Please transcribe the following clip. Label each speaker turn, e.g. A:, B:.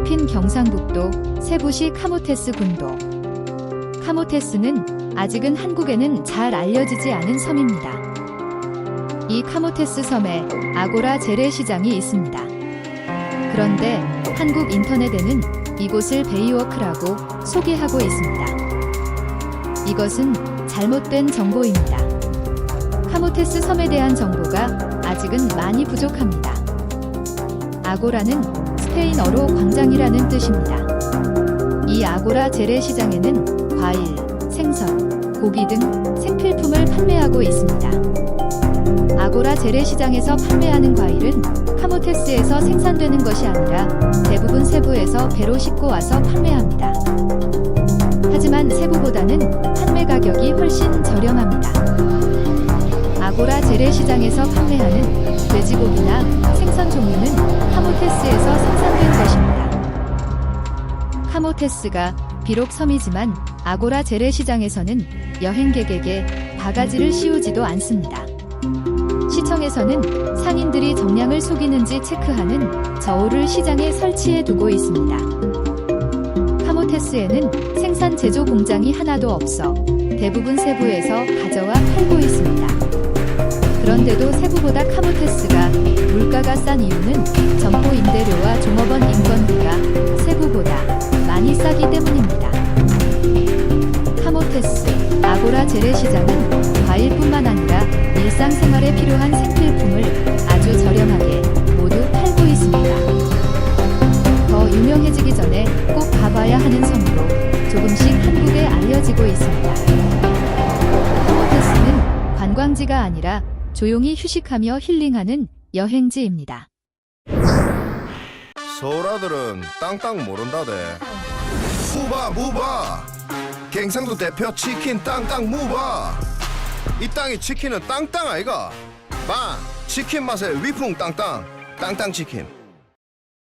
A: 필리핀 경상북도 세부시 카모테스 군도. 카모테스는 아직은 한국에는 잘 알려지지 않은 섬입니다. 이 카모테스 섬에 아고라 재래시장이 있습니다. 그런데 한국 인터넷에는 이곳을 베이워크라고 소개하고 있습니다. 이것은 잘못된 정보입니다. 카모테스 섬에 대한 정보가 아직은 많이 부족합니다. 아고라는 스페인어로 광장이라는 뜻입니다. 이 아고라 재래시장에는 과일, 생선, 고기 등 생필품을 판매하고 있습니다. 아고라 재래시장에서 판매하는 과일은 카모테스에서 생산되는 것이 아니라 대부분 세부에서 배로 싣고 와서 판매합니다. 하지만 세부보다는 판매 가격이 훨씬 저렴합니다. 아고라 재래시장에서 판매하는 돼지고기나 생선 종류는 카모테스에서 카모테스가 비록 섬이지만 아고라 재래시장에서는 여행객에게 바가지를 씌우지도 않습니다. 시청에서는 상인들이 정량을 속이는지 체크하는 저울을 시장에 설치해 두고 있습니다. 카모테스에는 생산 제조 공장이 하나도 없어 대부분 세부에서 가져와 팔고 있습니다. 그런데도 세부보다 카모테스가 물가가 싼 이유는 점포 재래시장은 과일뿐만 아니라 일상생활에 필요한 생필품을 아주 저렴하게 모두 팔고 있습니다. 더 유명해지기 전에 꼭 가봐야 하는 섬으로 조금씩 한국에 알려지고 있습니다. 카모테스는 관광지가 아니라 조용히 휴식하며 힐링하는 여행지입니다.
B: 아들은 땅땅 모른다대. 무바 무바. 갱상도 대표 치킨 땅땅 무바. 이 땅의 치킨은 땅땅 아이가. 마 치킨 맛의 위풍 땅땅 땅땅 치킨.